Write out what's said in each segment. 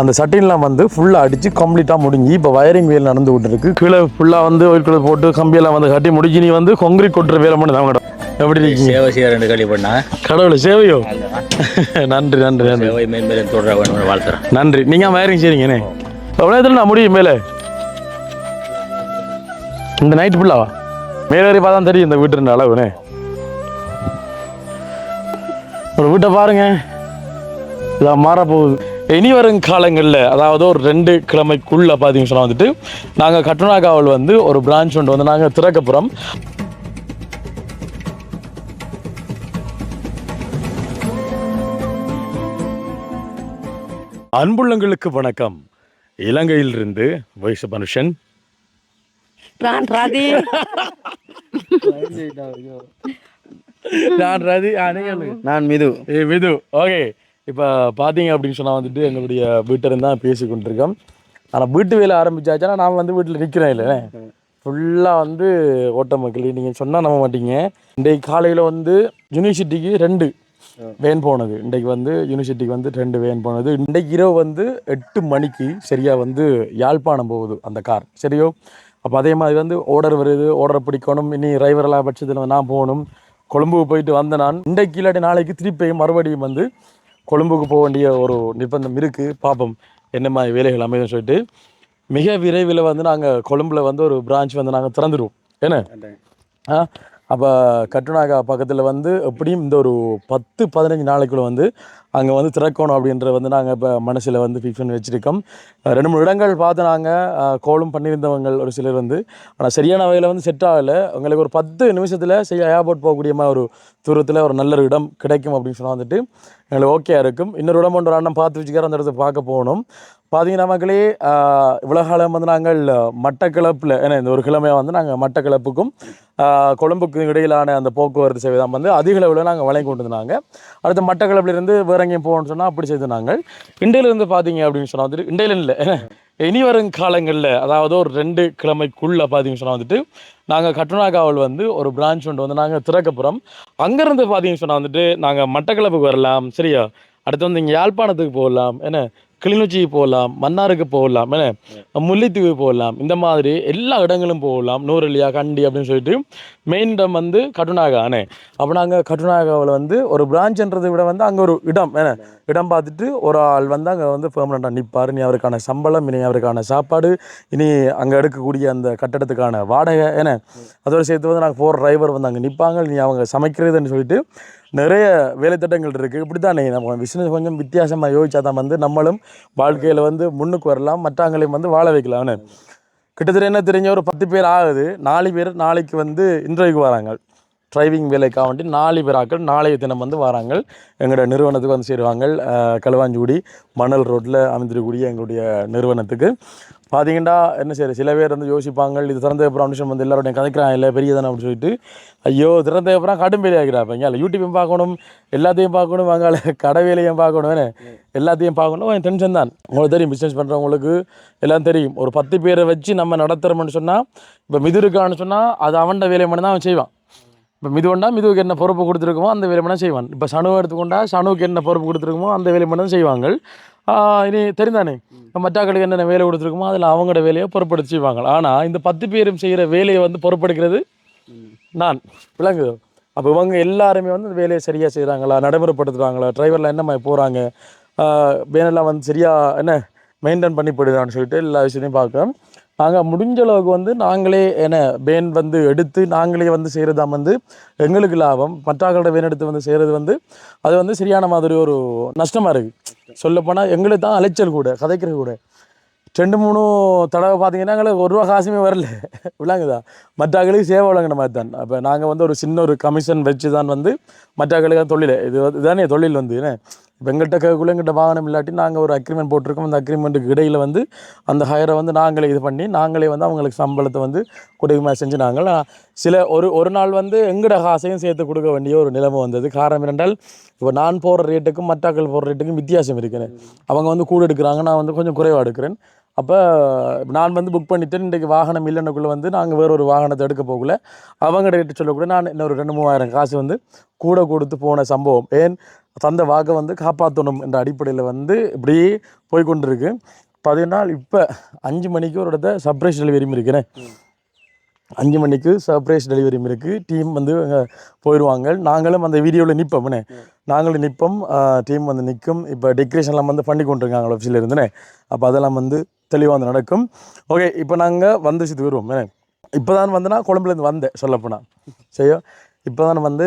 அந்த சட்டின்லாம் வந்து ஃபுல்லாக அடித்து கம்ப்ளீட்டாக முடிஞ்சு இப்போ வயரிங் வேலை நடந்து விட்டு இருக்கு கீழே ஃபுல்லாக வந்து ஒயிட் கலர் போட்டு கம்பியெல்லாம் வந்து கட்டி முடிஞ்சு நீ வந்து கொங்கிரீட் கொட்டுற வேலை மட்டும் தான் மேடம். எப்படி இருக்கீங்க? சேவை செய்ய ரெண்டு களி பண்ணா. கடவுளை சேவையோ? நன்றி நன்றி நன்றி. சேவை மேம்பேலும் தொடர வாழ்த்துறேன். நன்றி. நீங்கள் வயரிங் செய்றீங்கண்ணே எவ்வளோ இதில் நான் முடியும் மேலே. இந்த நைட் ஃபுல்லாவா மேலே வரை பார்த்தா தெரியும் இந்த வீட்டு அளவுண்ணே ஒரு வீட்டை பாருங்க. இதான் மாற போகுது இனி வரும் காலங்களில் அதாவது ஒரு ரெண்டு கிழமைக்குள்ள பார்த்தீங்கன்னு சொன்னால் வந்துட்டு நாங்கள் கட்டுனாகாவல் வந்து ஒரு பிரான்ச் ஒன்று வந்து நாங்கள் திறக்க போகிறோம் அன்புள்ளங்களுக்கு வணக்கம். இலங்கையிலிருந்து வயசு மனுஷன் நான் ராதி. நான் ரதி அணைகள் நான் மிது. ஏ விது ஓகே. இப்போ பார்த்தீங்க அப்படின்னு சொன்னால் வந்துட்டு எங்களுடைய வீட்டில் தான் பேசி கொண்டிருக்கோம். ஆனால் வீட்டு வேலை ஆரம்பிச்சாச்சுன்னா நான் வந்து வீட்டில் நிற்கிறேன் இல்லை ஃபுல்லாக வந்து ஓட்ட மக்கள் நீங்கள் சொன்னால் நம்ப மாட்டீங்க. இன்றைக்கு காலையில் வந்து யூனிவர்சிட்டிக்கு ரெண்டு வேன் போனது. இன்றைக்கு வந்து யூனிவர்சிட்டிக்கு வந்து ரெண்டு வேன் போனது. இன்றைக்கு இரவு வந்து எட்டு மணிக்கு சரியாக வந்து யாழ்ப்பாணம் போகுது அந்த கார். சரியோ? அப்போ அதே மாதிரி வந்து ஆர்டர் வருது. ஆர்டர் பிடிக்கணும். இனி டிரைவரெல்லாம் பட்சத்தில் நான் போகணும். கொழும்புக்கு போயிட்டு வந்த நான். இன்றைக்கு இல்லாட்டி நாளைக்கு திருப்பியும் மறுபடியும் வந்து கொழும்புக்கு போக வேண்டிய ஒரு நிர்பந்தம் இருக்குது பார்ப்போம் என்ன மாதிரி வேலைகள் அமைதுன்னு சொல்லிட்டு. மிக விரைவில் வந்து நாங்கள் கொழும்புல வந்து ஒரு பிரான்ச் வந்து நாங்கள் திறந்துடுவோம் என்ன? ஆ அப்போ கட்டுநாகா பக்கத்தில் வந்து எப்படியும் இந்த ஒரு பத்து பதினஞ்சு நாளைக்குள்ள வந்து அங்கே வந்து திறக்கணும் அப்படின்ற வந்து நாங்கள் இப்போ மனசில் வந்து ஃபிக்ஸ் பண்ணி வச்சுருக்கோம். ரெண்டு மூணு இடங்கள் பார்த்து நாங்கள் கோலும் பண்ணியிருந்தவங்க ஒரு சிலர் வந்து. ஆனால் சரியான வகையில் வந்து செட் ஆகலை. உங்களுக்கு ஒரு பத்து நிமிஷத்தில் சரி ஏர்போர்ட் போகக்கூடிய மாதிரி ஒரு தூரத்தில் ஒரு நல்ல ஒரு இடம் கிடைக்கும் அப்படின்னு சொன்னால் வந்துட்டு எங்களுக்கு ஓகே இருக்கும். இன்னொரு இடம் ஒன்று அண்ணன் பார்த்து வச்சுக்கிற அந்த இடத்த பார்க்க போகணும். பார்த்தீங்கன்னா மக்களே இவ்வளோ காலம் வந்து நாங்கள் மட்டக்கிளப்பில் ஏன்னா இந்த ஒரு கிழமையாக வந்து நாங்கள் மட்டக்கிளப்புக்கும் ஆஹ் கொழும்புக்கும் இடையிலான அந்த போக்குவரத்து சேவை தான் வந்து அதிக அளவில் நாங்கள் வழங்கி கொண்டு இருந்தாங்க அடுத்து மட்டக்கிளப்பிலிருந்து வேறு எங்கேயும் போகணும்னு சொன்னால் அப்படி செய்து நாங்கள். இண்டையிலிருந்து பார்த்தீங்க அப்படின்னு சொன்னால் வந்துட்டு இண்டையில இல்லை இனி வரும் காலங்களில் அதாவது ஒரு ரெண்டு கிழமைக்குள்ள பார்த்தீங்கன்னு சொன்னால் வந்துட்டு நாங்கள் கட்டுனாகாவல் வந்து ஒரு பிரான்ச் ஒன்று வந்து நாங்கள் திறக்கப்புறம். அங்கேருந்து பார்த்தீங்கன்னு சொன்னால் வந்துட்டு நாங்கள் மட்டக்களப்புக்கு வரலாம் சரியா? அடுத்து வந்து இங்கே யாழ்ப்பாணத்துக்கு போகலாம் என்ன? கிளிநொச்சிக்கு போகலாம் மன்னாருக்கு போகலாம் முல்லைத்தீவு போகலாம் இந்த மாதிரி எல்லா இடங்களும் போகலாம் நூரெலியா கண்டி அப்படின்னு சொல்லிட்டு மெயின் இடம் வந்து கட்டுநாகா அண்ணே அப்போ நாங்கள் கட்டுநாகாவில் வந்து ஒரு பிரான்ச்ன்றதை விட வந்து அங்கே ஒரு இடம் என்ன? இடம் பார்த்துட்டு ஒரு ஆள் வந்து அங்கே வந்து பெர்மனண்ட்டாக நிற்பார் இனி அவருக்கான சம்பளம் இனி அவருக்கான சாப்பாடு இனி அங்கே எடுக்கக்கூடிய அந்த கட்டடத்துக்கான வாடகை என்ன? அதோடு சேர்த்து வந்து நாங்கள் போகிற டிரைவர் வந்து அங்கே நிற்பாங்க இனி அவங்க சமைக்கிறதுன்னு சொல்லிட்டு நிறைய வேலைத்திட்டங்கள் இருக்குது இப்படி தானே நம்ம பிஸ்னஸ் கொஞ்சம் வித்தியாசமாக யோசிச்சா தான் வந்து நம்மளும் வாழ்க்கையில் வந்து முன்னுக்கு வரலாம் மற்றவங்களையும் வந்து வாழ வைக்கலாம்னு கிட்டத்தட்ட என்ன தெரிஞ்ச ஒரு பத்து பேர் ஆகுது. நாலு பேர் நாளைக்கு வந்து இன்டர்வியூக்கு வராங்க. டிரைவிங் வேலைக்காக வேண்டி நாலு பேராக்கள் நாளைய தினம் வந்து வராங்க. எங்களோட நிறுவனத்துக்கு வந்து சேருவாங்க. அஹ், மணல் ரோட்டில் அமைந்திருக்கக்கூடிய எங்களுடைய நிறுவனத்துக்கு. பார்த்தீங்கன்னா என்ன செய்யுது சில பேர் வந்து யோசிப்பாங்க இது திறந்த அப்புறம் அப்படின்னு வந்து எல்லாரோடையும் கதைக்கிறான் இல்லை பெரிய தானே அப்படின்னு சொல்லிட்டு. ஐயோ திறந்த அப்புறம் கடும் வேலை ஆகிறாப்ப இங்கே யூடியூப்பையும் பார்க்கணும் எல்லாத்தையும் பார்க்கணும் அங்கால கடை வேலையும் பார்க்கணும் எல்லாத்தையும் பார்க்கணும். டென்ஷன் தான். உங்களுக்கு தெரியும் பிஸ்னஸ் பண்ணுறவங்களுக்கு எல்லாம் தெரியும். ஒரு பத்து பேரை வச்சு நம்ம நடத்துகிறோம்னு சொன்னால் இப்போ மிது இருக்கான்னு சொன்னால் அது அவன்ட வேலையை மட்டும் தான் அவன் செய்வான். இப்போ மிதுவண்டா மிதுவுக்கு என்ன பொறுப்பு கொடுத்துருக்குமோ அந்த வேலை மட்டும் செய்வான். இப்போ சனுவை எடுத்துக்கொண்டா சனுவுக்கு என்ன பொறுப்பு கொடுத்துருக்குமோ அந்த வேலை மட்டும் செய்வாங்க. இனி தெரிந்தானே. மற்றாக்களுக்கு என்னென்ன வேலை கொடுத்துருக்குமோ அதில் அவங்களோட வேலையை பொறுப்படுத்தி செய்வாங்க ஆனால் இந்த பத்து பேரும் செய்கிற வேலையை வந்து பொறுப்பெடுக்கிறது நான். விளங்குதோ அப்போ இவங்க எல்லாருமே வந்து வேலையை சரியாக செய்கிறாங்களா? நடைமுறைப்படுத்துகிறாங்களா? டிரைவரில் என்ன மாதிரி போகிறாங்க வேனெல்லாம் வந்து சரியாக என்ன மெயின்டைன் பண்ணி போயிடுதான்னு சொல்லிட்டு எல்லா விஷயத்தையும் பார்க்குறோம். நாங்கள் முடிஞ்ச அளவுக்கு வந்து நாங்களே என்ன பேன் வந்து எடுத்து நாங்களே வந்து செய்கிறதா வந்து எங்களுக்கு லாபம். மற்றவர்களோட வேன் எடுத்து வந்து செய்கிறது வந்து அது வந்து சரியான மாதிரி ஒரு நஷ்டமாக இருக்குது சொல்லப்போனால் எங்களுக்கு தான் அலைச்சல் கூட கதைக்கிறது கூட. ரெண்டு மூணு தடவை பார்த்தீங்கன்னா எங்களுக்கு ஒரு ரூபா காசுமே வரல. விளங்குதா? மற்றவர்களுக்கு சேவை வழங்கின மாதிரி தான். அப்போ நாங்கள் வந்து ஒரு சின்ன ஒரு கமிஷன் வச்சு தான் வந்து மற்றவர்களுக்கு தொழில். இது இதுதானே தொழில் வந்து என்ன? இப்போ எங்கள்கிட்ட கேட்கக்குள்ள எங்கள்கிட்ட வாகனம் இல்லாட்டி நாங்கள் ஒரு அக்ரிமெண்ட் போட்டிருக்கோம். அந்த அக்ரிமெண்ட்டுக்கு இடையில் வந்து அந்த ஹயரை வந்து நாங்களே இது பண்ணி நாங்களே வந்து அவங்களுக்கு சம்பளத்தை வந்து கொடுக்குமா செஞ்சு நாங்கள் சில ஒரு ஒரு நாள் வந்து எங்கட காசையும் சேர்த்து கொடுக்க வேண்டிய ஒரு நிலைமை வந்தது. காரணம் என்னென்றால் இப்போ நான் போகிற ரேட்டுக்கும் மற்றாக்கள் போகிற ரேட்டுக்கும் வித்தியாசம் இருக்கிறேன் அவங்க வந்து கூட எடுக்கிறாங்க நான் வந்து கொஞ்சம் குறைவாக எடுக்கிறேன். அப்போ நான் வந்து புக் பண்ணிவிட்டு இன்றைக்கு வாகனம் இல்லைன்னுக்குள்ளே வந்து நாங்கள் வேற ஒரு வாகனத்தை எடுக்க போகல. அவங்க சொல்லக்கூட நான் இன்னொரு ரெண்டு மூவாயிரம் காசு வந்து கூட கொடுத்து போன சம்பவம். ஏன்? தந்த வாக்கை வந்து காப்பாற்றணும் என்ற அடிப்படையில் வந்து இப்படியே போய்கொண்டிருக்கு பார்த்தீங்கன்னா இப்போ அஞ்சு மணிக்கு ஒரு இடத்த சர்ப்ரைஸ் டெலிவரியும் இருக்கிறேன் அஞ்சு மணிக்கு சர்ப்ரைஸ் டெலிவரியும் இருக்குது டீம் வந்து போயிடுவாங்க நாங்களும் அந்த வீடியோவில் நிற்போம்னே நாங்களும் நிற்போம் டீம் வந்து நிற்கும் இப்போ டெக்கரேஷன்லாம் வந்து பண்ணி கொண்டிருக்காங்க ஆஃபீஸில் இருந்துனே அப்போ அதெல்லாம் வந்து தெளிவாக வந்து நடக்கும். ஓகே இப்போ நாங்கள் வந்து இது வருவோம். இப்போ தான் வந்து நான் கொழம்புலேருந்து வந்தேன் சொல்லப்போனால் சரியா? இப்போ தான் வந்து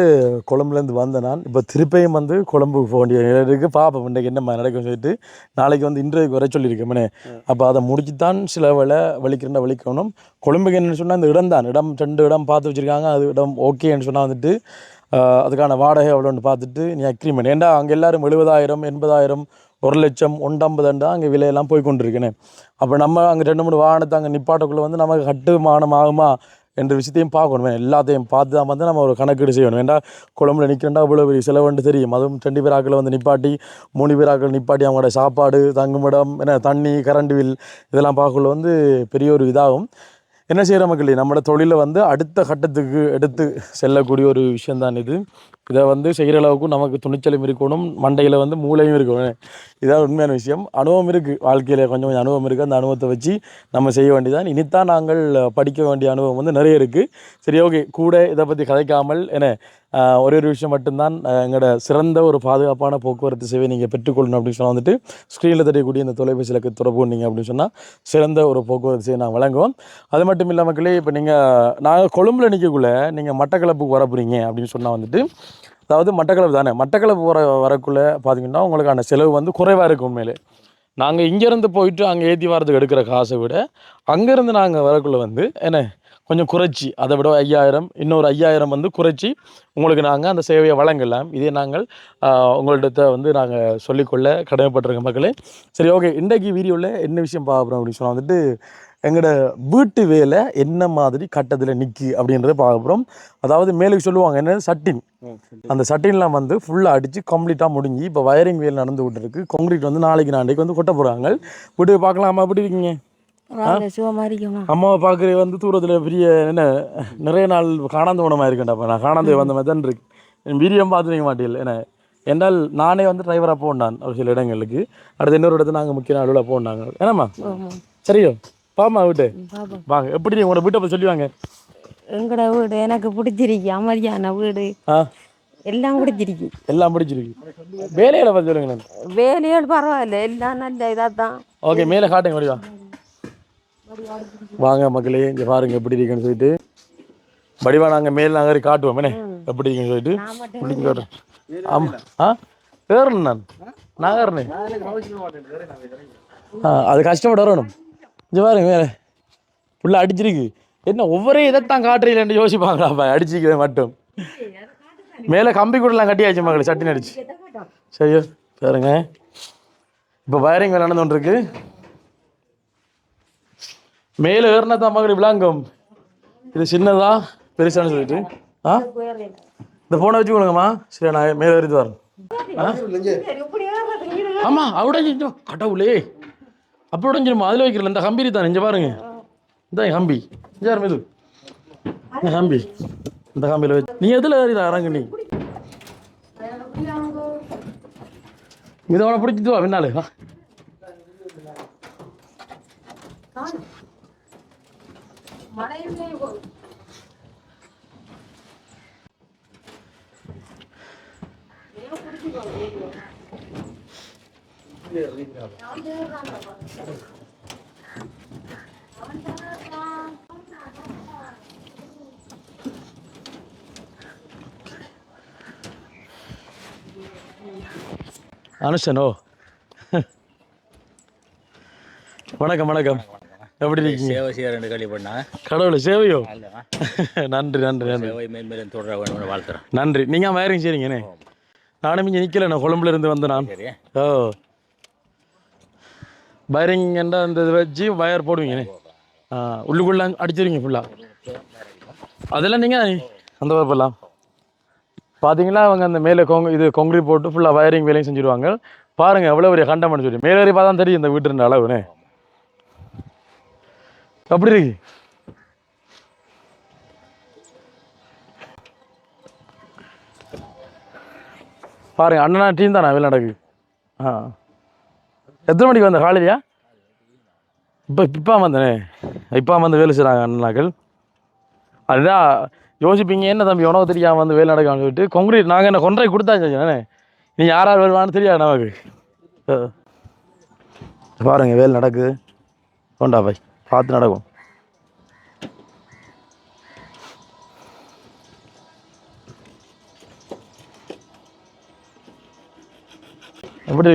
கொழம்புலேருந்து வந்தேன் நான். இப்போ திருப்பியும் வந்து கொழம்புக்கு போக வேண்டிய நிலை இருக்குது பார்ப்போம் இன்றைக்கு என்ன நடக்கும்னு சொல்லிட்டு நாளைக்கு வந்து இன்றைக்கு வர சொல்லியிருக்கேன். அப்போ அதை முடிச்சு தான் சில வேலை வலிக்கிறேன் வலிக்கணும். கொழம்புக்கு என்னென்னு சொன்னால் இந்த இடம் தான். இடம் ரெண்டு இடம் பார்த்து வச்சுருக்காங்க. அது இடம் ஓகேன்னு சொன்னால் வந்துட்டு அதுக்கான வாடகை எவ்வளோன்னு பார்த்துட்டு நீ அக்ரிமெண்ட் ஏன்டா அங்கே எல்லாரும் எழுபதாயிரம் எண்பதாயிரம் ஒரு லட்சம் ஒன்றம்பதுண்டா அங்கே விலையெல்லாம் போய் கொண்டிருக்கேனே அப்போ நம்ம அங்கே ரெண்டு மூணு வாகனத்தை அங்கே நிப்பாட்டக்குள்ளே வந்து நமக்கு கட்டுமானம் ஆகுமா என்ற விஷயத்தையும் பார்க்கணும். எல்லாத்தையும் பார்த்து தான் வந்து நம்ம ஒரு கணக்கீடு செய்யணும். ஏன்னா குழம்புல நிற்கிறேன்டா இவ்வளோ பெரிய செலவுன்ட்டு தெரியும். அதுவும் ரெண்டு பேர் வந்து நிப்பாட்டி மூணு பேராக்கள் நிப்பாட்டி அவங்களோட சாப்பாடு தங்குமிடம் என்ன தண்ணி கரண்ட் பில் இதெல்லாம் பார்க்கக்குள்ள வந்து பெரிய ஒரு இதாகும். என்ன செய்கிற மக்களே? நம்மளோட தொழிலை வந்து அடுத்த கட்டத்துக்கு எடுத்து செல்லக்கூடிய ஒரு விஷயம்தான் இது. இதை வந்து செய்கிற அளவுக்கு நமக்கு துணிச்சலும் இருக்கணும் மண்டையில் வந்து மூளையும் இருக்கணும். இதான் உண்மையான விஷயம். அனுபவம் இருக்குது வாழ்க்கையில் கொஞ்சம் கொஞ்சம் அனுபவம் இருக்குது அந்த அனுபவத்தை வச்சு நம்ம செய்ய வேண்டியதான் இனித்தான் நாங்கள் படிக்க வேண்டிய அனுபவம் வந்து நிறைய இருக்குது சரி ஓகே. கூட இதை பற்றி கதைக்காமல் என்ன ஒரே ஒரு விஷயம் மட்டும்தான். எங்களோட சிறந்த ஒரு பாதுகாப்பான போக்குவரத்து சேவை நீங்கள் பெற்றுக்கொள்ளணும் அப்படின்னு சொன்னால் வந்துட்டு ஸ்க்ரீனில் தெரியக்கூடிய இந்த தொலைபேசியில் தொடர்பு நீங்கள் அப்படின்னு சொன்னால் சிறந்த ஒரு போக்குவரத்து சேவை நாங்கள் வழங்குவோம். அது மட்டும் மட்டும் இல்லை மக்களே இப்போ நீங்கள் நாங்கள் கொழும்பில் நிற்கக்குள்ள நீங்கள் மட்டக்களப்புக்கு வர போகிறீங்க அப்படின்னு சொன்னால் வந்துட்டு அதாவது மட்டக்களப்பு தானே மட்டக்களப்பு வர வரக்குள்ளே பார்த்தீங்கன்னா உங்களுக்கான செலவு வந்து குறைவாக இருக்கும் உண்மையிலே. நாங்கள் இங்கேருந்து போயிட்டு அங்கே ஏற்றி வரதுக்கு எடுக்கிற காசை விட அங்கேருந்து நாங்கள் வரக்குள்ளே வந்து என்ன கொஞ்சம் குறைச்சி அதை விட ஐயாயிரம் இன்னொரு ஐயாயிரம் வந்து குறைச்சி உங்களுக்கு நாங்கள் அந்த சேவையை வழங்கலாம். இதே நாங்கள் உங்கள்கிட்ட வந்து நாங்கள் சொல்லிக்கொள்ள கடமைப்பட்டிருக்க மக்களே. சரி ஓகே இன்றைக்கு வீடியோவில் என்ன விஷயம் பார்க்குறோம் அப்படின்னு சொன்னால் வந்துட்டு எங்களோட வீட்டு வேலை என்ன மாதிரி கட்டத்தில் நிற்கி அப்படின்றத பார்க்க போகிறோம் அதாவது மேலுக்கு சொல்லுவாங்க என்ன சட்டின். அந்த சட்டின்லாம் வந்து ஃபுல்லாக அடித்து கம்ப்ளீட்டாக முடிஞ்சு இப்போ வயரிங் வேலை நடந்து விட்டுருக்கு கான்க்ரீட் வந்து நாளைக்கு நாளைக்கு வந்து கொட்ட போகிறாங்க வீட்டுக்கு பார்க்கலாமா? எப்படி இருக்கீங்க? அம்மாவை பார்க்குற வந்து தூரத்தில் பெரிய என்ன நிறைய நாள் காணாந்து போனமாக இருக்கேன்டாப்பா நான் காணாந்து வந்த மாதிரி தான் இருக்கு வீடியோ பார்த்துருக்க மாட்டேன் என்ன என்றால் நானே வந்து டிரைவராக போனான் ஒரு சில இடங்களுக்கு. அடுத்து இன்னொரு இடத்துல நாங்கள் முக்கிய நாளில் போனாங்க ஏன்னாம்மா சரியோ? பாமா வீட்டு? வாங்க எப்படி உங்களோட வீட்டை பற்றி சொல்லுவாங்க? எங்கட வீடு எனக்கு பிடிச்சிருக்கு அமைதியான வீடு. ஆ? எல்லாம் பிடிச்சிருக்கு. எல்லாம் பிடிச்சிருக்கு. வேலைகளை பற்றி சொல்லுங்க வேலையோடு பரவாயில்ல எல்லாம் நல்ல இதாக தான் ஓகே மேலே காட்டுங்க வடிவா. வாங்க மக்களே இங்கே பாருங்க எப்படி இருக்குன்னு சொல்லிட்டு. வடிவா நாங்கள் மேல் நாங்கள் காட்டுவோம் என்ன? எப்படி இருக்குன்னு சொல்லிட்டு. பிடிங்க காட்டுறோம் ஆமாம் ஆ? ஏறணும் நான். நான் அது கஷ்டப்பட்டு வரணும். இங்கே பாருங்க மேலே ஃபுல்லாக அடிச்சிருக்கு. என்ன ஒவ்வொரு இதைத்தான் காட்டுறீங்களேன்னு யோசிப்பாங்களாப்பா அடிச்சிக்கிறது மட்டும். மேலே கம்பி கூடலாம் கட்டியாச்சு மகளே சட்டின் அடிச்சு. சரியா பாருங்க. இப்போ வயரிங் நடந்து கொண்டிருக்கு. மேலே ஏறினா தான் மகள் விளாங்கும் இது சின்னதா பெருசான்னு சொல்லிட்டு. ஆ? இந்த ஃபோனை வச்சு கொடுங்கம்மா. சரி நான் மேலே ஏறிட்டு வரேன். ஆ? ஆமாம் அவட கடவுளே. அப்படி உடஞ்சிருமா அதில் வைக்கிறல. இந்த கம்பி தான் இங்கே பாருங்க. இந்த கம்பி. யார் இது. இந்த கம்பி. இந்த கம்பியில் வச்சு. நீ எதில் ஏறிடா இறங்கு நீ இதை அவனை பிடிச்சிட்டு வா பின்னாலே. வா. அனுஷனோ? வணக்கம் வணக்கம். எப்படி இருக்கீங்க? சேவை செய்ய ரெண்டு களி பண்ணா கடவுளை சேவையோ? நன்றி நன்றி நன்றி. சேவை மேன்மேலும் தொடர வேணும்னு வாழ்த்துறேன். நன்றி. நீங்கள் வயரிங் செய்றீங்கண்ணே நானும் இங்கே நிற்கல நான் கொழம்புல இருந்து வந்தேன் நான். ஓ. வயரிங் என்ற அந்த இதை வச்சு வயர் போடுவீங்கண்ணே உள்ளுக்குள்ள அடிச்சிருவீங்க ஃபுல்லாக அதெல்லாம் நீங்கள் அந்த வரப்பெல்லாம் பார்த்தீங்களா அவங்க அந்த மேலே கொங் இது கொங்கிரீட் போட்டு ஃபுல்லாக வயரிங் வேலையும் செஞ்சுருவாங்க பாருங்கள் எவ்வளோ பெரிய கண்டம்னு சொல்லி மேலே பார்த்தா தான் தெரியும் இந்த வீட்டு அளவுனே அப்படி இருக்கு பாருங்க அண்ணனா டீம் தானே வேலை நடக்கு ஆ எத்தனை மணிக்கு வந்த காலையா இப்போ இப்போ வந்தனே. இப்போ வந்து வேலை செய்கிறாங்க அண்ணாக்கள். அதுதான் யோசிப்பீங்க என்ன தம்பி உனக்கு தெரியாமல் வந்து வேலை நடக்கான்னு சொல்லிட்டு கொங்கிரீட் நாங்கள் என்ன கொன்றை கொடுத்தாச்சு நீ யார் யார் வருவான்னு தெரியாது நமக்கு. பாருங்க வேலை நடக்குது. கொண்டா பாய் பார்த்து நடக்கும். எப்படி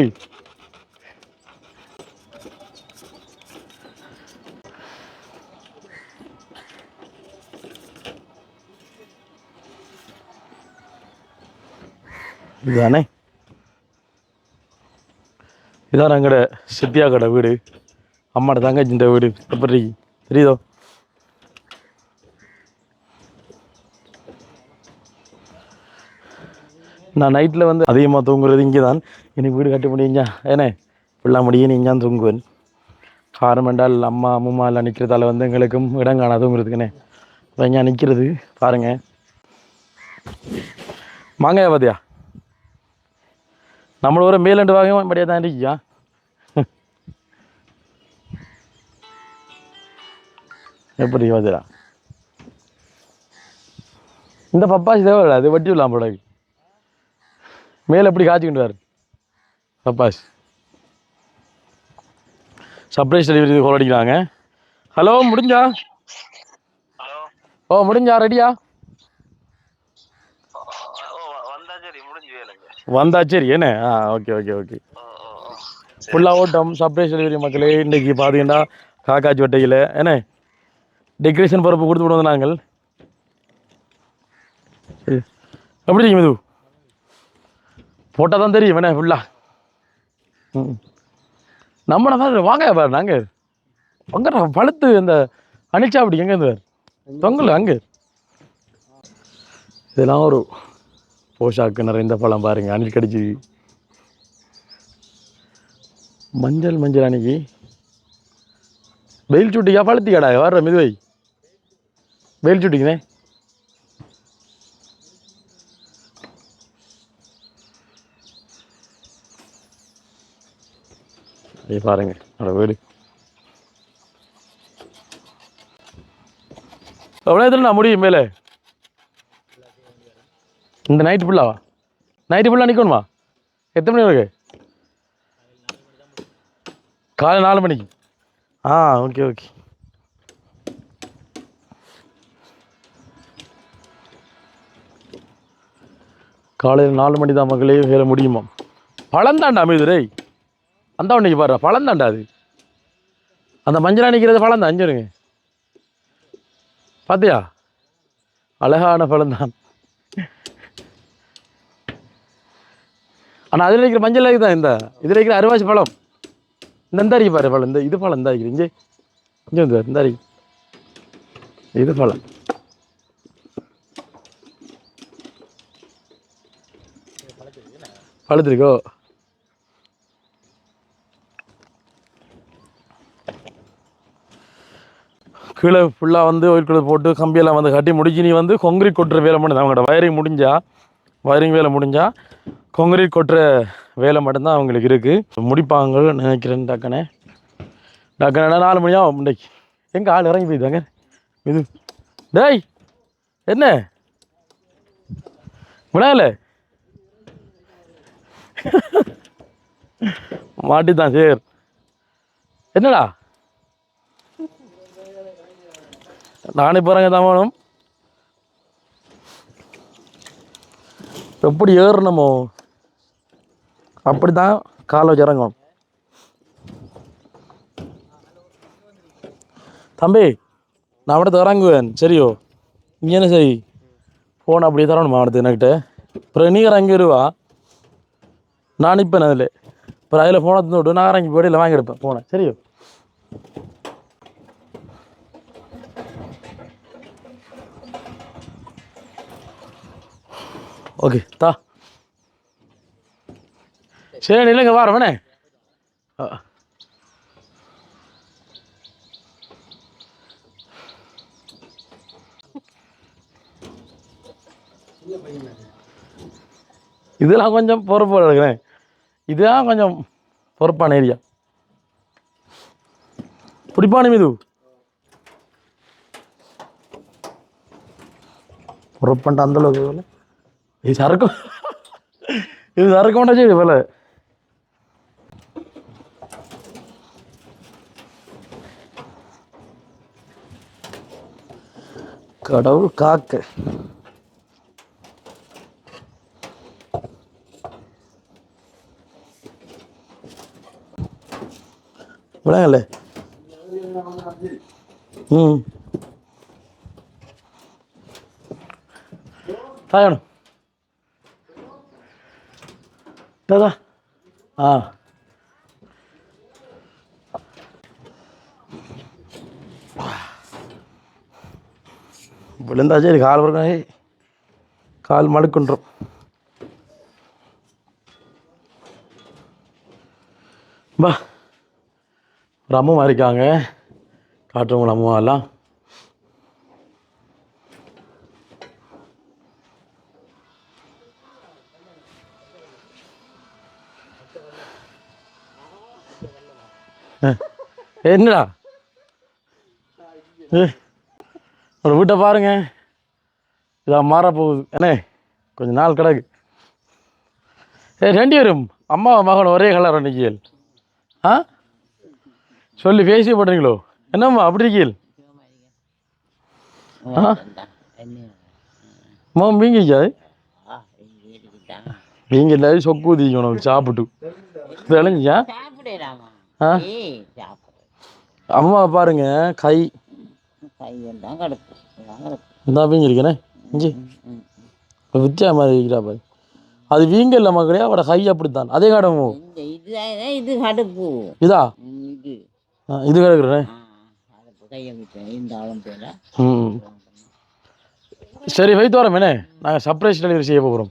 இதுதானே? இதான் எங்கட சித்தியா கடை வீடு அம்மாட தங்கச்சின்ற வீடு. எப்படி தெரியுதோ? நான் நைட்டில் வந்து அதிகமாக தூங்குறது இங்கே தான் எனக்கு வீடு கட்ட முடியுங்க ஏனே? பிள்ளை முடியும் இங்கே தான் தூங்குவேன். காரணம் என்றால் அம்மா அம்மா எல்லாம் நிற்கிறதால வந்து எங்களுக்கும் இடம் காணா தூங்குறதுக்குண்ணே இப்போ இங்கே நிற்கிறது பாருங்கள் மாங்காய் பார்த்தியா നമ്മൾ ഒരു മേലുണ്ട് ഭാഗം ഇവിടെ தான் இருக்கியா எப்படி யோசிடா இந்த பப்பாசி தேவை அது வட்டி விடலாம் போட மேலே எப்படி காய்ச்சிக்கிட்டு வாரு பப்பாசி சர்ப்ரைஸ் டெலிவரி கால் அடிக்கிறாங்க ஹலோ முடிஞ்சா ஹலோ ஓ முடிஞ்சா ரெடியா வேலைங்க சரி என்ன? ஆ ஓகே ஓகே ஓகே ஃபுல்லாக ஓட்டம் சர்ப்ரைஸ் டெலிவரி மக்களே இன்றைக்கி பார்த்தீங்கன்னா காக்காச்சி வட்டையில் என்ன? டெக்கரேஷன் பொறுப்பு கொடுத்து விடுவோம் நாங்கள். சரி. எப்படி தெரியும் இது? போட்டால் தான் தெரியும் என்ன ஃபுல்லாக ம். நம்மளை தான் வாங்க பாரு நாங்கள் அங்கே பழுத்து இந்த அனிச்சா அப்படி எங்கே இருந்து தொங்கல் அங்கே. இதெல்லாம் ஒரு போஷாக்கு நிறைந்த பழம் பாருங்கள் அணில் கடிச்சு. மஞ்சள் மஞ்சள் அன்னைக்கு வெயில் சுட்டிக்கா பழுத்திக்காடா வர்ற மிதுவை. வெயில் சுட்டிக்குனே. அப்படியே பாருங்க என்னோட வீடு. எவ்வளோ இதில் நான் முடியும் மேலே? இந்த நைட்டு ஃபுல்லாவா நைட்டு ஃபுல்லாக நிற்கணுமா எத்தனை மணி வரைக்கும் காலை நாலு மணிக்கு. ஆ ஓகே ஓகே காலையில் நாலு மணி தான் மக்களே வேலை முடியுமா? பழந்தாண்டா மீதுரை அந்த ஒன்றைக்கு பாரு பழந்தாண்டா அது. அந்த மஞ்சள் நிற்கிறது பழந்தான் அஞ்சுருங்க பார்த்தியா அழகான பழம்தான். ஆனால் அதில் இருக்கிற மஞ்சள் தான் இந்த. இதில் இருக்கிற அருவாசி பழம். இந்த இந்த அரிக்கு பாரு பழம். இந்த இது பழம் இந்த அரிக்கு இங்கே இங்கே வந்து இந்த அரிக்கு இது பழம். பழுத்துருக்கோ? கீழே ஃபுல்லாக வந்து ஒயிட் போட்டு கம்பியெல்லாம் வந்து கட்டி முடிச்சு நீ வந்து கொங்கிரி கொட்டுற வேலை மட்டும் அவங்களோட வயரிங் முடிஞ்சா வயரிங் வேலை முடிஞ்சால் கொங்கரீட் கொட்டுற வேலை மட்டும்தான் அவங்களுக்கு இருக்குது முடிப்பாங்கன்னு நினைக்கிறேன் டக்குனே. டக்குனா நாலு மணி ஆகும் இன்றைக்கு எங்கே ஆள் இறங்கி போயிட்டாங்க. இது டேய் என்ன? விடால மாட்டித்தான் சரி. என்னடா? நானே போகிறேங்க தமிழும் எப்படி ஏறணுமோ அப்படி தான் காலை வச்சு இறங்கணும். தம்பி நான் அவடத்து இறங்குவேன். சரியோ? நீ என்ன செய்? ஃபோன் அப்படியே தரணுமா அவனுக்கு என்கிட்ட அப்புறம் நீ இறங்கி வருவா. நான் நிற்பேன் அதில். அப்புறம் அதில் ஃபோனை தந்து விட்டு நான் இறங்கி போய்ட்டு இல்லை வாங்கி எடுப்பேன் ஃபோனை சரியோ? ஓகே தா. சரி இல்லைங்க வாரவனே இதெல்லாம் கொஞ்சம் பொறுப்பாக இருக்கிறேன். இதெல்லாம் கொஞ்சம் பொறுப்பான ஏரியா. பிடிப்பான மீது. பொறுப்பான்ட்டு அந்த அளவுக்கு வேலை இது சரக்கு இது சரக்கு மாட்டா சரி வேலை கடவுள் காக்க விளங்கல ம் தாயணும் தாதா. ஆ. விழுந்தா சரி கால் வரைக்கும் கால் மடுக்குன்றோம். பா. ஒரு அம்மா இருக்காங்க. காட்டுறவங்க எல்லாம். என்னடா? ஏ ஒரு வீட்டை பாருங்க. இதான் மாற போகுது. என்ன நாள் கிடக்கு. ஏ ரெண்டு பேரும் அம்மா மகன் ஒரே கலர் அன்னைக்கியல் ஆ? சொல்லி பேசி போடுறீங்களோ? என்னம்மா அப்படி இருக்கீல் ஆ? அம்மா வீங்கிச்சா வீங்க இல்லை சொக்கு ஊதிக்கணும் உனக்கு சாப்பிட்டு விளைஞ்சிச்சா அம்மா பாருங்க கை. கையெல்லாம் கிடக்கு கிடக்கு. இந்த வீங்கிருக்கேனே இஞ்சி. வித்தியா மாதிரி இருக்கிறா பாரு. அது வீங்கல்ல மக்களே அவட கை அப்படித்தான். அதே கடமோ இது இது கடுப்பு. இதா? இது. கிடக்குறேன். சரி வைத்து வரோமேனே நாங்கள் சர்ப்ரைஸ் டெலிவரி செய்ய போகிறோம்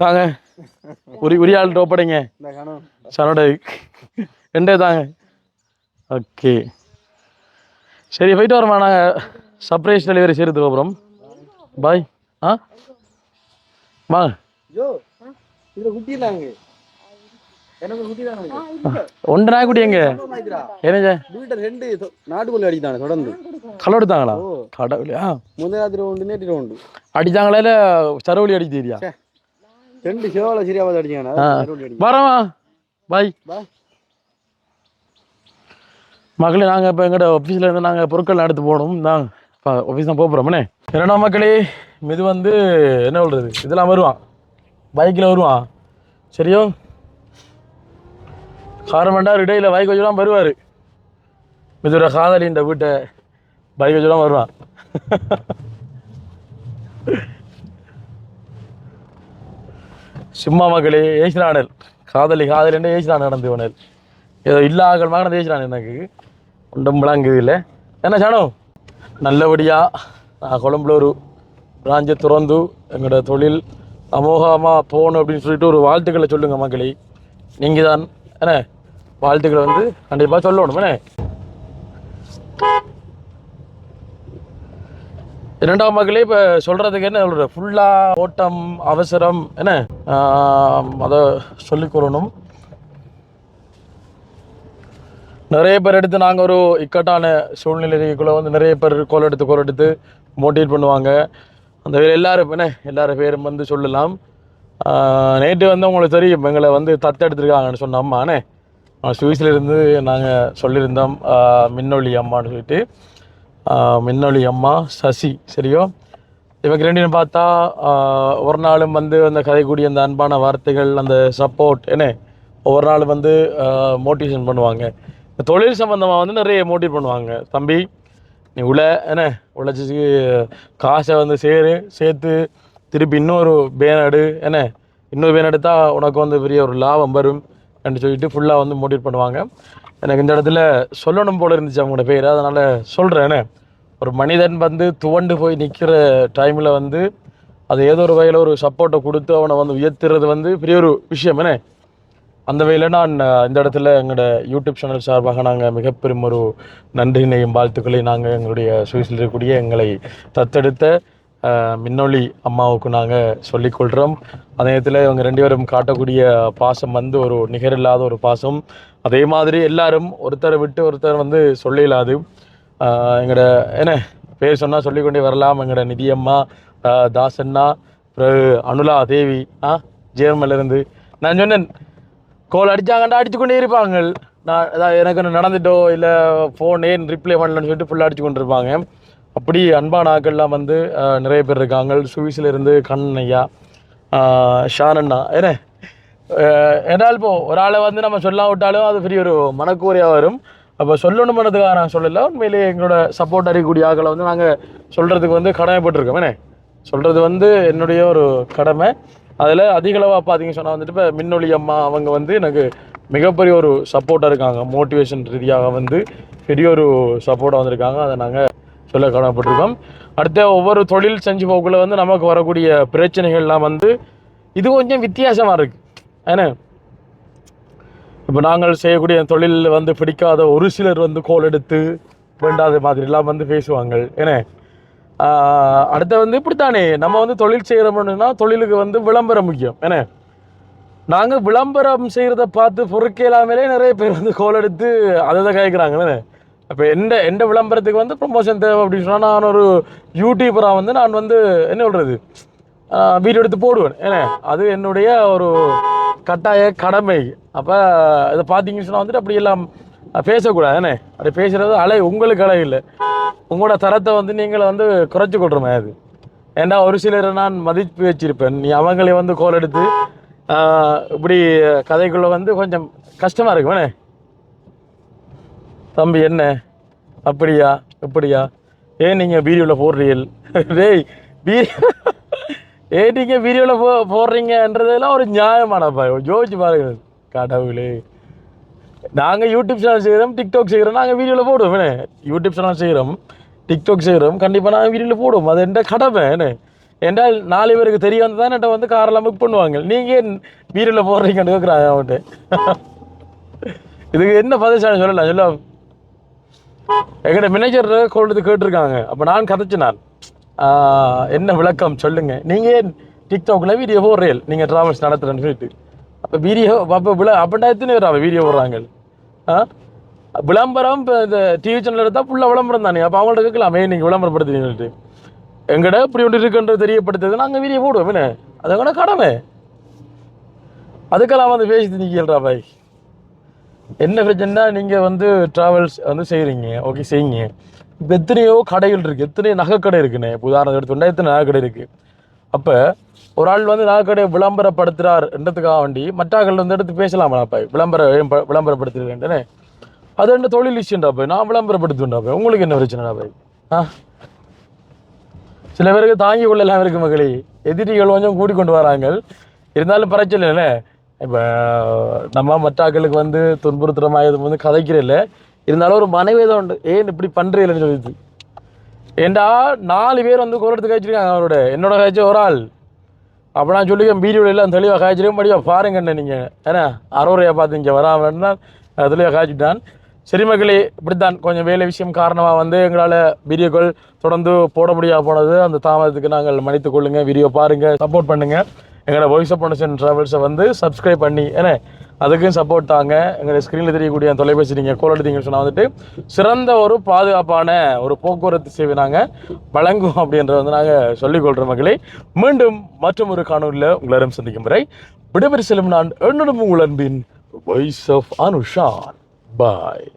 தாங்க. உரி உரியாள் ஒப்படைங்க சனோட ரெண்டே தாங்க. ஓகே. சரி போயிட்டு வரோம்மா. நாங்கள் சர்ப்ரைஸ் டெலிவரி செய்கிறது போகிறோம் பாய் ஆ? வாங்க ஜோ இதுல குட்டி தாங்க எனக்கு குட்டி தாங்க ஒன்று நாய்க்குட்டி எங்க? வீட்டை ரெண்டு நாட்டுக்கோழி அடித்தானே தொடர்ந்து. களை எடுத்தாங்களா? ஓ. கடவுளே ஆ. முதல் ராத்திரி உண்டு நேற்று உண்டு அடித்தாங்களா இல்லை சரவழி அடிக்க தெரியா ரெண்டு சேவால சரியாவது அடிச்சாங்க வரோமா பாய். பாய். மக்களே நாங்கள் இப்போ எங்கள்கிட்ட ஆஃபீஸில் இருந்து நாங்கள் பொருட்கள் எடுத்து போகணும். தான் இப்போ ஆஃபீஸ் தான் போகிறோம்னே என்னடா மக்களே இது வந்து என்ன சொல்கிறது இதெல்லாம் வருவான். பைக்கில் வருவான். சரியோ? காரமண்டா இடையில பைக் வச்சுலாம் வருவார். மிதுர காதலி இந்த வீட்டை பைக் வச்சுலாம் வருவான் சிம்மா மக்களே ஏசினானல் காதலி காதலி என்ன ஏசினான் நடந்து போனல் ஏதோ இல்லாக்கள் நடந்து ஏசினான் எனக்கு. ஒன்றும் விளங்குது இல்லை. என்ன சாணோ நல்லபடியாக நான் கொழம்புல ஒரு பிராஞ்சை திறந்து எங்களோட தொழில் அமோகமாக போகணும் அப்படின்னு சொல்லிட்டு ஒரு வாழ்த்துக்களை சொல்லுங்கள் மக்களே. நீங்கள் தான் என்ன? வாழ்த்துக்களை வந்து கண்டிப்பாக சொல்லணும். இரண்டாம் மக்களே இப்போ சொல்கிறதுக்கு என்ன சொல்கிற ஃபுல்லாக ஓட்டம் அவசரம் என்ன? அதை சொல்லிக் கொள்ளணும். நிறைய பேர் எடுத்து நாங்கள் ஒரு இக்கட்டான சூழ்நிலைக்குள்ளே வந்து நிறைய பேர் கோல் எடுத்து கோல் எடுத்து மோட்டிவேட் பண்ணுவாங்க. அந்த வேலை எல்லாரும் என்ன? எல்லாரும் பேரும் வந்து சொல்லலாம். நேற்று வந்து உங்களுக்கு தெரியும் எங்களை வந்து தத்தெடுத்துருக்காங்கன்னு சொன்ன அம்மாண்ணே சுவிஸில் இருந்து நாங்கள் சொல்லியிருந்தோம் மின்னொளி அம்மான்னு சொல்லிட்டு. மின்னொளி அம்மா சசி சரியோ? இவங்க ரெண்டையும் பார்த்தா ஒரு நாளும் வந்து அந்த கதைக்கூடிய அந்த அன்பான வார்த்தைகள் அந்த சப்போர்ட் என்ன? ஒவ்வொரு நாளும் வந்து மோட்டிவேஷன் பண்ணுவாங்க. இந்த தொழில் சம்மந்தமாக வந்து நிறைய மோட்டிவேட் பண்ணுவாங்க. தம்பி நீ உழ என்ன? உழைச்சி காசை வந்து சேரு சேர்த்து திருப்பி இன்னொரு பேன் எடு என்ன? இன்னொரு பேன் எடுத்தால் உனக்கு வந்து பெரிய ஒரு லாபம் வரும். என்று சொல்லிட்டு ஃபுல்லாக வந்து மோட்டிவேட் பண்ணுவாங்க. எனக்கு இந்த இடத்துல சொல்லணும் போல இருந்துச்சு அவங்களோட பேர். அதனால் சொல்கிறேன் ஒரு மனிதன் வந்து துவண்டு போய் நிற்கிற டைமில் வந்து அது ஏதோ ஒரு வகையில் ஒரு சப்போர்ட்டை கொடுத்து அவனை வந்து உயர்த்துறது வந்து பெரிய ஒரு விஷயம். என்ன? அந்த வகையில் நான் இந்த இடத்துல எங்களோட யூடியூப் சேனல் சார்பாக நாங்கள் மிகப்பெரும் ஒரு நன்றியினையும் வாழ்த்துக்களை நாங்கள் எங்களுடைய சுவிஸில் இருக்கக்கூடிய எங்களை தத்தெடுத்த மின்னொளி அம்மாவுக்கு நாங்கள் சொல்லிக்கொள்கிறோம் அதே நேரத்தில் இவங்க ரெண்டு பேரும் காட்டக்கூடிய பாசம் வந்து ஒரு நிகரில்லாத ஒரு பாசம். அதே மாதிரி எல்லாரும் ஒருத்தரை விட்டு ஒருத்தர் வந்து சொல்லிடலாது எங்களோட என்ன பேர் சொன்னால் சொல்லிக்கொண்டே வரலாம். எங்களோட நிதியம்மா தாசண்ணா பிறகு அனுலா தேவி ஆ ஜேர்மலேருந்து நான் சொன்னேன் கோல் அடித்தாங்கண்டா அடித்து கொண்டே இருப்பாங்க. நான் அதான் எனக்கு நடந்துட்டோ இல்லை ஃபோன் ஏன் ரிப்ளை பண்ணலன்னு சொல்லிட்டு ஃபுல்லாக அடிச்சு கொண்டு இருப்பாங்க அப்படி அன்பான ஆக்கள்லாம் வந்து நிறைய பேர் இருக்காங்க. சுவிஸ்லேருந்து கண்ணன் ஐயா என்ன? என்னால் ஒரு ஆளை வந்து நம்ம சொல்ல விட்டாலும் அது பெரிய ஒரு மனக்கூறையாக வரும். அப்போ சொல்லணுமன்றதுக்காக நான் சொல்லலை. உண்மையிலேயே எங்களோட சப்போர்ட் அறியக்கூடிய ஆக்களை வந்து நாங்கள் சொல்கிறதுக்கு வந்து கடமைப்பட்டிருக்கோம். என்ன? சொல்கிறது வந்து என்னுடைய ஒரு கடமை. அதில் அதிகளவாக பார்த்தீங்க சொன்னால் வந்துட்டு இப்போ மின்னொளி அம்மா அவங்க வந்து எனக்கு மிகப்பெரிய ஒரு சப்போர்ட்டாக இருக்காங்க. மோட்டிவேஷன் ரீதியாக வந்து பெரிய ஒரு சப்போர்ட்டாக வந்திருக்காங்க. அதை நாங்கள் சொல்ல காணப்பட்டிருக்கோம் அடுத்த ஒவ்வொரு தொழில் செஞ்சு போக்குள்ள வந்து நமக்கு வரக்கூடிய பிரச்சனைகள்லாம் வந்து இது கொஞ்சம் வித்தியாசமாக இருக்குது ஏன்னா இப்போ நாங்கள் செய்யக்கூடிய தொழில் வந்து பிடிக்காத ஒரு சிலர் வந்து கோல் எடுத்து வேண்டாத மாதிரிலாம் வந்து பேசுவாங்க ஏன்னா அடுத்த அடுத்து வந்து இப்படித்தானே. நம்ம வந்து தொழில் செய்கிறோம்னா தொழிலுக்கு வந்து விளம்பரம் முக்கியம். ஏன்னா நாங்கள் விளம்பரம் செய்கிறத பார்த்து பொறுக்கலாமலே நிறைய பேர் வந்து கோல் எடுத்து அதை தான் கேட்குறாங்களே அப்போ எந்த எந்த விளம்பரத்துக்கு வந்து ப்ரொமோஷன் தேவை அப்படின்னு சொன்னால் நான் ஒரு யூடியூபராக வந்து நான் வந்து என்ன சொல்கிறது வீடியோ எடுத்து போடுவேன். ஏன்னா அது என்னுடைய ஒரு கட்டாய கடமை. அப்போ இதை பார்த்தீங்கன்னு சொன்னால் வந்துட்டு அப்படி எல்லாம் பேசக்கூடாது. ஏன்னே அப்படி பேசுகிறது அலை உங்களுக்கு அலை இல்லை. உங்களோட தரத்தை வந்து நீங்கள் வந்து குறைச்சி கொள்கிறோமே அது. ஏன்னா ஒரு சிலரை நான் மதிப்பு வச்சிருப்பேன். நீ அவங்களே வந்து கோல் எடுத்து இப்படி கதைக்குள்ளே வந்து கொஞ்சம் கஷ்டமாக இருக்கும். வேணே தம்பி என்ன? அப்படியா? இப்படியா ஏன் நீங்கள் வீடியோவில் போடுறீர்கள்? டேய் வீடியோ ஏன் நீங்கள் வீடியோவில் போ போடுறீங்கன்றதெல்லாம் ஒரு நியாயமானப்பா. யோசிச்சு பாருங்க கடவுளே. நாங்கள் யூடியூப் சேனல் செய்கிறோம் டிக்டாக் செய்கிறோம் நாங்கள் வீடியோவில் போடுவோம் என்ன? யூடியூப் சேனல் செய்கிறோம் டிக்டாக் செய்கிறோம் கண்டிப்பாக நாங்கள் வீடியோவில் போடுவோம். அது எந்த கடமை என்ன? என்றால் நாலு பேருக்கு தெரிய வந்து தான் என்கிட்ட வந்து காரெல்லாம் புக் பண்ணுவாங்க. நீங்கள் ஏன் வீடியோவில் போடுறீங்கன்னு கேட்குறாங்க அவன்கிட்ட. இதுக்கு என்ன பதில் சொல்லலாம்? சொல்ல எங்கள்கிட்ட மேனேஜர் கொண்டு கேட்டிருக்காங்க. அப்போ நான் கதைச்சு நான் ஆஹ், என்ன விளக்கம் சொல்லுங்க. நீங்கள் ஏன் டிக்டாக்ல வீடியோ போடுறீங்க நீங்கள் ட்ராவல்ஸ் நடத்துறேன்னு சொல்லிட்டு. அப்போ வீடியோ அப்போ விள அப்படின்னா எத்தனை பேர் வீடியோ போடுறாங்க ஆ? விளம்பரம் இப்போ இந்த டிவி சேனல் எடுத்தால் ஃபுல்லாக விளம்பரம் தானே. அப்போ அவங்கள்ட்ட கேட்கலாமே நீங்கள் விளம்பரப்படுத்துறீங்கன்ட்டு எங்கடா இப்படி ஒன்று இருக்குன்றது தெரியப்படுத்துறது நாங்கள் வீடியோ போடுவோம் என்ன? அதை கூட கடமை. அதுக்கெல்லாம் வந்து பேசி நிற்கிறா பாய். என்ன பிரச்சனைனா நீங்கள் வந்து ட்ராவல்ஸ் வந்து செய்கிறீங்க ஓகே செய்யுங்க. இப்போ எத்தனையோ கடைகள் இருக்குது எத்தனையோ நகைக்கடை இருக்குண்ணே. இப்போ உதாரணம் எடுத்துட்டா எத்தனை நகைக்கடை இருக்குது அப்போ ஒரு ஆள் வந்து நகைக்கடையை விளம்பரப்படுத்துகிறார்ன்றதுக்காக வேண்டி மற்றாக்கள் வந்து எடுத்து பேசலாமா அப்போ? விளம்பர ஏன் அது என்ன தொழில் விஷயம்டா போய் நான் விளம்பரப்படுத்துவேன்டா போய் உங்களுக்கு என்ன பிரச்சனைடா போய் ஆ? சில பேருக்கு தாங்கி கொள்ளலாம் இருக்கு மகளிர் எதிரிகள் கொஞ்சம் கூடி கொண்டு வராங்க. இருந்தாலும் பிரச்சனை இல்லை இப்போ நம்ம மற்றாக்களுக்கு வந்து துன்புறுத்துற மாதிரி வந்து கதைக்கிறதில்ல இருந்தாலும் ஒரு மனைவேதம் உண்டு. ஏன் இப்படி பண்ணுறீங்கன்னு சொல்லிட்டு. ஏண்டா நாலு பேர் வந்து குரத்துக்கு காய்ச்சிருக்காங்க அவரோட. என்னோட காய்ச்சி ஒரு ஆள். அப்போ நான் சொல்லிக்க வீடியோவில் எல்லாம் தெளிவாக காய்ச்சிருக்க முடியும். பாருங்கண்ணே நீங்கள் ஏன்னா அரோரையா பார்த்து இங்கே வராமன்னா தெளிவாக காய்ச்சிட்டான் சரி மக்களே இப்படித்தான். கொஞ்சம் வேலை விஷயம் காரணமாக வந்து எங்களால் வீடியோக்கள் தொடர்ந்து போட முடியாது போனது. அந்த தாமதத்துக்கு நாங்கள் மன்னித்துக் கொள்ளுங்கள் வீடியோ பாருங்கள் சப்போர்ட் பண்ணுங்கள் எங்களோட வாய்ஸ் ஆஃப் ட்ராவல்ஸை வந்து சப்ஸ்கிரைப் பண்ணி ஏன்னா அதுக்கும் சப்போர்ட் தாங்க. எங்களோட ஸ்க்ரீனில் தெரியக்கூடிய தொலைபேசி நீங்கள் கோல் எடுத்தீங்கன்னு சொன்னால் வந்துட்டு சிறந்த ஒரு பாதுகாப்பான ஒரு போக்குவரத்து சேவை நாங்கள் வழங்குவோம் அப்படின்றத வந்து நாங்கள் சொல்லிக்கொள்கிற மகளே. மீண்டும் மற்றும் ஒரு காணொலியில் உங்களும் சந்திக்கும் வரை விடைபெறு செல்லும் நான் என்னுடன் உங்கள் அன்பின் வாய்ஸ் ஆஃப் அனுஷான் பாய்